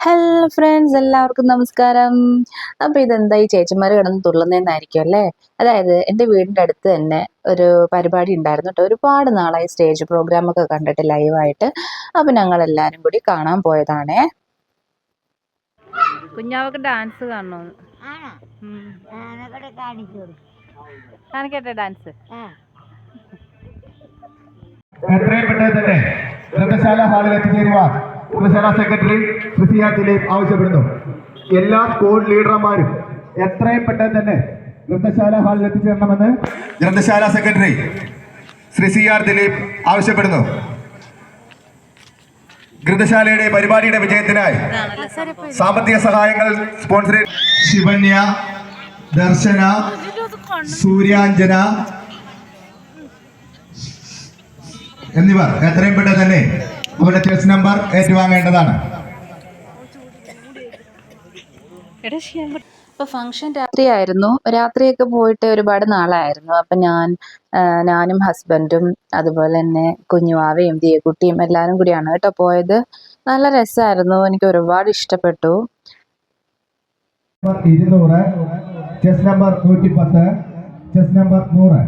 Hello friends എല്ലാവർക്കും നമസ്കാരം. അപ്പോൾ ഇതെന്താ? ഈ ചേച്ചിമാർ കിടന്ന് തുള്ളുന്നതെന്നായിരിക്കും അല്ലേ? അതായത് എന്റെ വീടിന്റെ അടുത്ത് തന്നെ ഒരു പരിപാടി ഉണ്ടായിരുന്നു കേട്ടോ. ഒരുപാട് നാളായി സ്റ്റേജ് പ്രോഗ്രാം ഒക്കെ കണ്ടിട്ട് ലൈവായിട്ട് അപ്പോൾ ഞങ്ങൾ എല്ലാവരും കൂടി കാണാൻ പോയതാണേ. കുഞ്ഞാവക്ക് ഡാൻസ് കാണണോ ആണോ? ഞാനൊക്കെ കാണിച്ചു കാണിക്കട്ടെ ഡാൻസ് ആ. എത്രയും പെട്ടെന്ന് തന്നെ ഗ്രന്ഥശാല ഹാളിൽ എത്തിച്ചേരുവാൻ ഗ്രന്ഥശാല സെക്രട്ടറി ശ്രീ ആർ ദിലീപ് ആവശ്യപ്പെടുന്നു. എല്ലാ സ്കൂൾ ലീഡർമാരും എത്രയും പെട്ടെന്ന് തന്നെ ഗ്രന്ഥശാല ഹാളിൽ എത്തിച്ചേരണമെന്ന് ഗ്രന്ഥശാല secretary Shri C R Dileep ആവശ്യപ്പെടുന്നു. ഗ്രന്ഥശാലയുടെ പരിപാടിയുടെ വിജയത്തിനായി സാമ്പത്തിക സഹായങ്ങൾ സ്പോൺസർ ശിവന്യ ദർശന സൂര്യാഞ്ജന എന്നിവർ എത്രയും പെട്ടെന്ന് തന്നെ അവരുടെ ചെസ് നമ്പർ ഏറ്റുവാങ്ങേണ്ടതാണ്. അപ്പോൾ ഫംഗ്ഷൻ രാത്രിയായിരുന്നു. രാത്രിയൊക്കെ പോയിട്ട് ഒരുപാട് നാളായിരുന്നു. അപ്പം ഞാൻ ഞാനും ഹസ്ബൻഡും അതുപോലെ തന്നെ കുഞ്ഞുവാവയും ദിയക്കുട്ടിയും എല്ലാവരും കൂടിയാണ് കേട്ടോ പോയത്. നല്ല രസമായിരുന്നു എനിക്ക് ഒരുപാട് ഇഷ്ടപ്പെട്ടു. നമ്പർ ഇരുന്നൂറ് ചെസ് നമ്പർ നൂറ്റി പത്ത് ചെസ് നമ്പർ നൂറ്.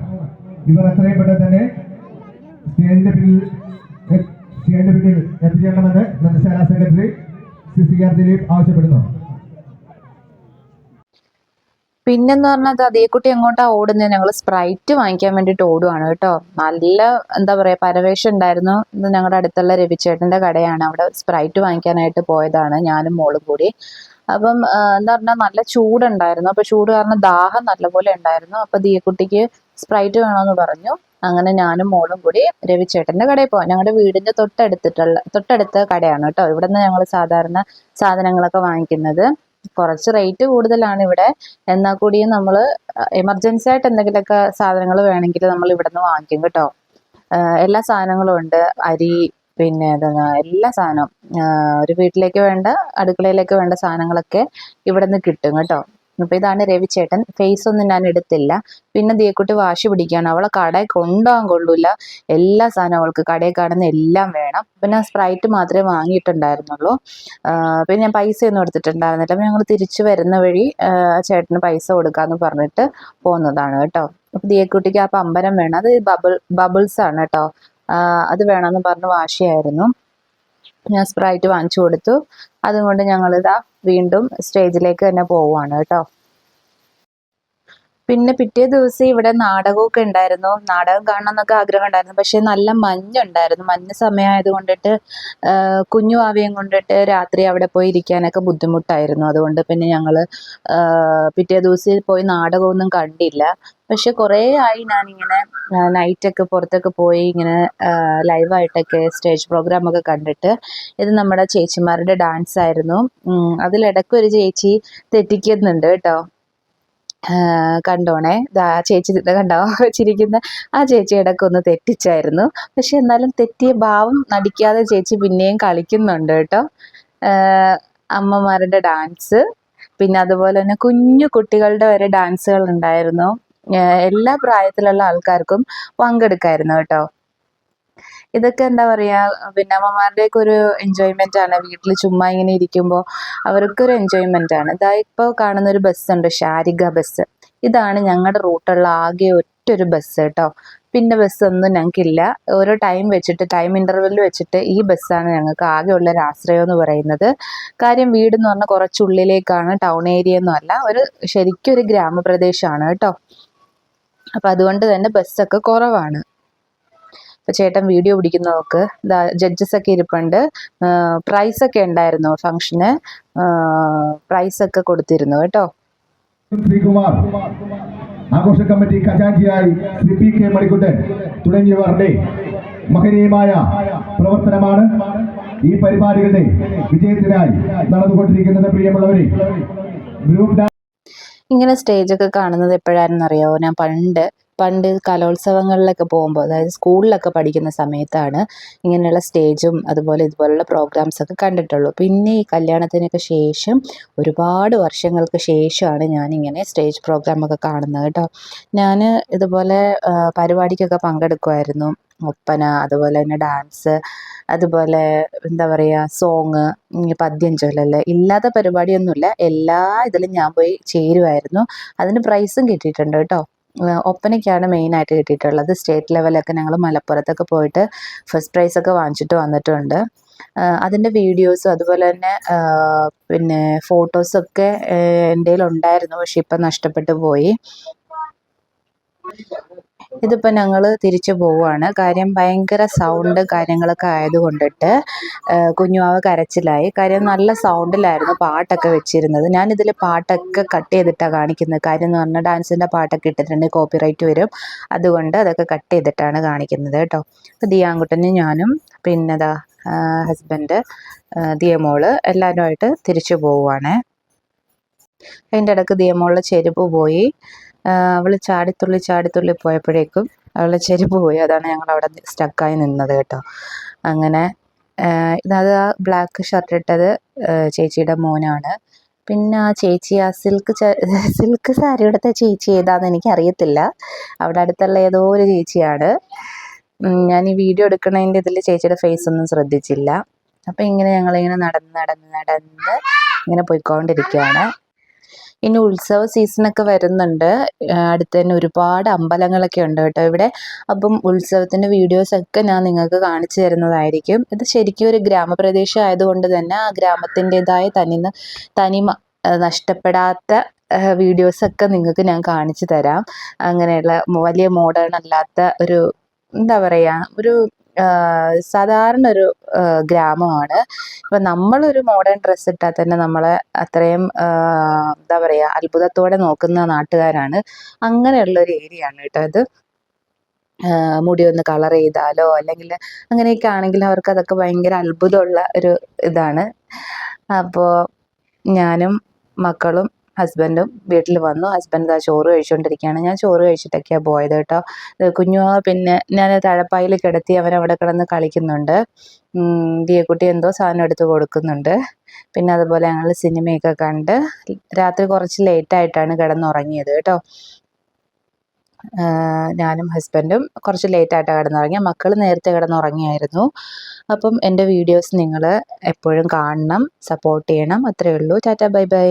ഇവർ എത്രയും പെട്ടെന്ന് തന്നെ സ്റ്റേജിന്റെ പിന്നിൽ എ- സ്റ്റേജിന്റെ പിന്നിൽ എത്തിച്ചേരണമെന്ന് ഗ്രന്ഥശാല secretary C C R Dileep ആവശ്യപ്പെടുന്നു. പിന്നെന്ന് പറഞ്ഞാൽ അതേക്കുട്ടി എങ്ങോട്ടാ ഓടുന്നത് ഞങ്ങൾ സ്പ്രൈറ്റ് വാങ്ങിക്കാൻ വേണ്ടിയിട്ട് ഓടുവാണ് കേട്ടോ. നല്ല എന്താ പറയുക പരവേഷം ഉണ്ടായിരുന്നു. ഇത് ഞങ്ങളുടെ അടുത്തുള്ള രവിച്ചേട്ടന്റെ കടയാണ്. അവിടെ സ്പ്രൈറ്റ് വാങ്ങിക്കാനായിട്ട് പോയതാണ് ഞാനും മോളും കൂടി. അപ്പം എന്താ പറഞ്ഞാൽ നല്ല ചൂടുണ്ടായിരുന്നു. അപ്പോൾ ചൂട് കാരണം ദാഹം നല്ലപോലെ ഉണ്ടായിരുന്നു. അപ്പോൾ ദിയക്കുട്ടിക്ക് സ്പ്രൈറ്റ് വേണമെന്ന് പറഞ്ഞു. അങ്ങനെ ഞാനും മോളും കൂടി രവിച്ചേട്ടന്റെ കടയിൽ പോകാം ഞങ്ങളുടെ വീടിന്റെ തൊട്ടടുത്തിട്ടുള്ള തൊട്ടടുത്ത കടയാണ് കേട്ടോ. ഇവിടെ നിന്ന് ഞങ്ങൾ സാധാരണ സാധനങ്ങളൊക്കെ വാങ്ങിക്കുന്നത്. കുറച്ച് റേറ്റ് കൂടുതലാണ് ഇവിടെ. എന്നാൽ കൂടിയും നമ്മൾ എമർജൻസി ആയിട്ട് എന്തെങ്കിലുമൊക്കെ സാധനങ്ങൾ വേണമെങ്കിൽ നമ്മൾ ഇവിടെ നിന്ന് വാങ്ങിക്കും കേട്ടോ. എല്ലാ സാധനങ്ങളും ഉണ്ട്. അരി പിന്നെ എല്ലാ സാധനവും ഒരു വീട്ടിലേക്ക് വേണ്ട അടുക്കളയിലേക്ക് വേണ്ട സാധനങ്ങളൊക്കെ ഇവിടെ നിന്ന് കിട്ടും കേട്ടോ. അപ്പോൾ ഇതാണ് രവിചേട്ടൻ ഫേസ് ഒന്നും ഞാൻ എടുത്തില്ല. പിന്നെ ദിയക്കുട്ടി വാശി പിടിക്കുകയാണ്. അവളെ കടയിൽ കൊണ്ടുപോകാൻ കൊള്ളൂല. എല്ലാ സാധനവും അവൾക്ക് കടയിൽ കാണുന്ന എല്ലാം വേണം. പിന്നെ സ്പ്രൈറ്റ് മാത്രമേ വാങ്ങിയിട്ടുണ്ടായിരുന്നുള്ളൂ. പിന്നെ ഞാൻ പൈസയൊന്നും എടുത്തിട്ടുണ്ടായിരുന്നില്ല. അപ്പം ഞങ്ങൾ തിരിച്ചു വരുന്ന വഴി ചേട്ടന് പൈസ കൊടുക്കാന്ന് പറഞ്ഞിട്ട് പോകുന്നതാണ് കേട്ടോ. അപ്പം ദിയക്കുട്ടിക്ക് ആ പമ്പരം വേണം. അത് ബബിൾ ബബിൾസ് ആണ് കേട്ടോ അത് വേണമെന്ന് പറഞ്ഞ് വാശിയായിരുന്നു. ഞാൻ സ്പ്രൈറ്റ് വാങ്ങിച്ചു കൊടുത്തു. അതുകൊണ്ട് ഞങ്ങളിതാ വീണ്ടും സ്റ്റേജിലേക്ക് തന്നെ പോവുകയാണ് കേട്ടോ. പിന്നെ പിറ്റേ ദിവസം ഇവിടെ നാടകമൊക്കെ ഉണ്ടായിരുന്നു. നാടകം കാണണം എന്നൊക്കെ ആഗ്രഹം ഉണ്ടായിരുന്നു പക്ഷെ നല്ല മഞ്ഞുണ്ടായിരുന്നു. മഞ്ഞ സമയമായത് കൊണ്ടിട്ട് കുഞ്ഞു ആവിയും കൊണ്ടിട്ട് രാത്രി അവിടെ പോയി ഇരിക്കാനൊക്കെ ബുദ്ധിമുട്ടായിരുന്നു. അതുകൊണ്ട് പിന്നെ ഞങ്ങൾ പിറ്റേ ദിവസം പോയി നാടകമൊന്നും കണ്ടില്ല. പക്ഷെ കുറേ ആയി ഞാനിങ്ങനെ നൈറ്റൊക്കെ പുറത്തൊക്കെ പോയി ഇങ്ങനെ ലൈവായിട്ടൊക്കെ സ്റ്റേജ് പ്രോഗ്രാം ഒക്കെ കണ്ടിട്ട് ഇത് നമ്മുടെ ചേച്ചിമാരുടെ ഡാൻസ് ആയിരുന്നു അതിലിടയ്ക്ക് ഒരു ചേച്ചി തെറ്റിക്കുന്നുണ്ട് കേട്ടോ. കണ്ടോണേ. ആ ചേച്ചി കണ്ടോ? ചിരിക്കുന്ന ആ ചേച്ചി ഇടയ്ക്ക് ഒന്ന് തെറ്റിച്ചായിരുന്നു. പക്ഷെ എന്നാലും തെറ്റിയ ഭാവം നടിക്കാതെ ചേച്ചി പിന്നെയും കളിക്കുന്നുണ്ട് കേട്ടോ. അമ്മമാരുടെ ഡാൻസ്. പിന്നെ അതുപോലെ തന്നെ കുഞ്ഞു കുട്ടികളുടെ വരെ ഡാൻസുകൾ ഉണ്ടായിരുന്നു. എല്ലാ പ്രായത്തിലുള്ള ആൾക്കാർക്കും പങ്കെടുക്കായിരുന്നു കേട്ടോ. ഇതൊക്കെ എന്താ പറയാ പിന്നെ അമ്മമാരുടെയൊക്കെ ഒരു എൻജോയ്മെന്റ് ആണ്. വീട്ടിൽ ചുമ്മാ ഇങ്ങനെ ഇരിക്കുമ്പോൾ അവർക്കൊരു എൻജോയ്മെന്റ് ആണ്. ഇതാ ഇപ്പോൾ കാണുന്ന ഒരു ബസ് ഉണ്ട് ഷാരിക ബസ് ഇതാണ് ഞങ്ങളുടെ റൂട്ടുള്ള ആകെ ഒറ്റൊരു ബസ് കേട്ടോ. പിന്നെ ബസ് ഒന്നും ഞങ്ങൾക്കില്ല ഓരോ ടൈം വെച്ചിട്ട് ടൈം ഇന്റർവെൽ വെച്ചിട്ട് ഈ ബസ്സാണ് ഞങ്ങൾക്ക് ആകെ ഉള്ള ഒരു ആശ്രയം എന്ന് പറയുന്നത്. കാര്യം വീട് എന്ന് പറഞ്ഞാൽ കുറച്ചുള്ളിലേക്കാണ് ടൗൺ ഏരിയ ഒന്നും അല്ല. ഒരു ശരിക്കും ഒരു ഗ്രാമപ്രദേശമാണ് കേട്ടോ. അപ്പം അതുകൊണ്ട് തന്നെ ബസ്സൊക്കെ കുറവാണ്. അപ്പോൾ ചേട്ടൻ വീഡിയോ പിടിക്കുന്ന നോക്ക്. ജഡ്ജസ് ഒക്കെ ഇരിപ്പുണ്ട്. പ്രൈസ് ഒക്കെ ഉണ്ടായിരുന്നു ഫംഗ്ഷന് പ്രൈസ് ഒക്കെ കൊടുത്തിരുന്നു കേട്ടോ. ശ്രീകുമാർ ആഘോഷ കമ്മിറ്റി ഖജാൻജിയായി ശ്രീ പി കെ മണിക്കുട്ടൻ തുടങ്ങിയവരുടെ മഹനീയമായ പ്രവർത്തനമാണ് ഈ പരിപാടികളുടെ വിജയത്തിനായി നടന്നുകൊണ്ടിരിക്കുന്നത് പ്രിയമുള്ളവരെ. ഗ്രൂപ്പ് ഇങ്ങനെ സ്റ്റേജൊക്കെ കാണുന്നത് എപ്പോഴായിരുന്നു അറിയാമോ ഞാൻ പണ്ട് പണ്ട് കലോത്സവങ്ങളിലൊക്കെ പോകുമ്പോൾ അതായത് സ്കൂളിലൊക്കെ പഠിക്കുന്ന സമയത്താണ് ഇങ്ങനെയുള്ള സ്റ്റേജും അതുപോലെ ഇതുപോലുള്ള പ്രോഗ്രാംസ് ഒക്കെ കണ്ടിട്ടുള്ളൂ. പിന്നെ ഈ കല്യാണത്തിനൊക്കെ ശേഷം ഒരുപാട് വർഷങ്ങൾക്ക് ശേഷമാണ് ഞാൻ ഇങ്ങനെ സ്റ്റേജ് പ്രോഗ്രാം ഒക്കെ കാണുന്നത് കേട്ടോ. ഞാൻ ഇതുപോലെ പരിപാടിക്കൊക്കെ പങ്കെടുക്കുമായിരുന്നു ഒപ്പന അതുപോലെ തന്നെ ഡാൻസ് അതുപോലെ എന്താ പറയുക സോങ് പദ്യം ചൊല്ലല് ഇല്ലാത്ത പരിപാടിയൊന്നുമില്ല. എല്ലാ ഇതിലും ഞാൻ പോയി ചേരുമായിരുന്നു അതിന് പ്രൈസും കിട്ടിയിട്ടുണ്ട് കേട്ടോ. ഒപ്പനയ്ക്കാണ് മെയിനായിട്ട് കിട്ടിയിട്ടുള്ളത്. സ്റ്റേറ്റ് ലെവലൊക്കെ ഞങ്ങൾ മലപ്പുറത്തൊക്കെ പോയിട്ട് ഫസ്റ്റ് പ്രൈസൊക്കെ വാങ്ങിച്ചിട്ട് വന്നിട്ടുണ്ട്. അതിന്റെ വീഡിയോസും അതുപോലെ തന്നെ പിന്നെ ഫോട്ടോസൊക്കെ എന്റെ ഉണ്ടായിരുന്നു പക്ഷെ ഇപ്പം നഷ്ടപ്പെട്ടു പോയി. ഇതിപ്പോൾ ഞങ്ങൾ തിരിച്ചു പോവുകയാണ് കാര്യം ഭയങ്കര സൗണ്ട് കാര്യങ്ങളൊക്കെ ആയതുകൊണ്ടിട്ട് കുഞ്ഞുവാവ് കരച്ചിലായി. കാര്യം നല്ല സൗണ്ടിലായിരുന്നു പാട്ടൊക്കെ വെച്ചിരുന്നത്. ഞാനിതിൽ പാട്ടൊക്കെ കട്ട് ചെയ്തിട്ടാണ് കാണിക്കുന്നത്. കാര്യം എന്ന് പറഞ്ഞാൽ ഡാൻസിന്റെ പാട്ടൊക്കെ ഇട്ടിട്ടുണ്ടെങ്കിൽ കോപ്പിറൈറ്റ് വരും. അതുകൊണ്ട് അതൊക്കെ കട്ട് ചെയ്തിട്ടാണ് കാണിക്കുന്നത് കേട്ടോ. അപ്പോൾ ദിയാങ്കുട്ടനും ഞാനും പിന്നെ ദാ ഹസ്ബൻഡ് ദിയമോൾ എല്ലാവരുമായിട്ട് തിരിച്ചു പോവുകയാണ് അതിന്റെ ഇടയ്ക്ക് ദിയമോളുടെ ചെരുപ്പ് പോയി. അവൾ ചാടിത്തുള്ളി ചാടിത്തുള്ളി പോയപ്പോഴേക്കും അവളെ ചെരുപ്പ് പോയി. അതാണ് ഞങ്ങൾ അവിടെ സ്റ്റക്കായി നിന്നത് കേട്ടോ. അങ്ങനെ ഇതത് ആ ബ്ലാക്ക് ഷർട്ട് ഇട്ടത് ചേച്ചിയുടെ മോനാണ്. പിന്നെ ആ ചേച്ചി ആ സിൽക്ക് സിൽക്ക് സാരി എടുത്ത ചേച്ചി ഏതാന്ന് എനിക്ക് അറിയത്തില്ല അവിടെ അടുത്തുള്ള ഏതോ ഒരു ചേച്ചിയാണ്. ഞാൻ ഈ വീഡിയോ എടുക്കണതിന്റെ ഇതിൽ ചേച്ചിയുടെ ഫേസ് ഒന്നും ശ്രദ്ധിച്ചില്ല. അപ്പം ഇങ്ങനെ ഞങ്ങളിങ്ങനെ നടന്ന് നടന്ന് നടന്ന് ഇങ്ങനെ പോയിക്കൊണ്ടിരിക്കുകയാണ്. ഇനി ഉത്സവ സീസണൊക്കെ വരുന്നുണ്ട്. അടുത്ത് തന്നെ ഒരുപാട് അമ്പലങ്ങളൊക്കെ ഉണ്ട് കേട്ടോ ഇവിടെ. അപ്പം ഉത്സവത്തിന്റെ വീഡിയോസൊക്കെ ഞാൻ നിങ്ങൾക്ക് കാണിച്ചു തരുന്നതായിരിക്കും. ഇത് ശരിക്കും ഒരു ഗ്രാമപ്രദേശം ആയതുകൊണ്ട് തന്നെ ആ ഗ്രാമത്തിന്റെതായ തനിമ തനിമ നഷ്ടപ്പെടാത്ത വീഡിയോസൊക്കെ നിങ്ങൾക്ക് ഞാൻ കാണിച്ചു തരാം. അങ്ങനെയുള്ള വലിയ മോഡേൺ അല്ലാത്ത ഒരു എന്താ പറയുക ഒരു സാധാരണ ഒരു ഗ്രാമമാണ്. ഇപ്പം നമ്മളൊരു മോഡേൺ ഡ്രസ്സ് ഇട്ടാൽ തന്നെ നമ്മളെ അത്രയും എന്താ പറയുക അത്ഭുതത്തോടെ നോക്കുന്ന നാട്ടുകാരാണ്. അങ്ങനെയുള്ള ഒരു ഏരിയ ആണ് കേട്ടോ ഇത്. മുടി ഒന്ന് കളർ ചെയ്താലോ അല്ലെങ്കിൽ അങ്ങനെയൊക്കെ ആണെങ്കിൽ അവർക്ക് അതൊക്കെ ഭയങ്കര അത്ഭുതമുള്ള ഒരു ഇതാണ്. അപ്പോൾ ഞാനും മക്കളും ഹസ്ബൻഡും വീട്ടിൽ വന്നു. ഹസ്ബൻഡ് ആ ചോറ് കഴിച്ചുകൊണ്ടിരിക്കുകയാണ് ഞാൻ ചോറ് കഴിച്ചിട്ടൊക്കെയാണ് പോയത് കേട്ടോ. കുഞ്ഞു പിന്നെ ഞാൻ തഴപ്പായിൽ കിടത്തി അവൻ അവിടെ കിടന്ന് കളിക്കുന്നുണ്ട്. ദിയക്കുട്ടി എന്തോ സാധനം എടുത്ത് കൊടുക്കുന്നുണ്ട്. പിന്നെ അതുപോലെ ഞങ്ങൾ സിനിമയൊക്കെ കണ്ട് രാത്രി കുറച്ച് ലേറ്റായിട്ടാണ് കിടന്നുറങ്ങിയത് കേട്ടോ. ഞാനും ഹസ്ബൻഡും കുറച്ച് ലേറ്റായിട്ടാണ് കിടന്നുറങ്ങിയത് മക്കൾ നേരത്തെ കിടന്നുറങ്ങിയായിരുന്നു. അപ്പം എന്റെ വീഡിയോസ് നിങ്ങൾ എപ്പോഴും കാണണം സപ്പോർട്ട് ചെയ്യണം. അത്രയേ ഉള്ളൂ. Tata bye bye.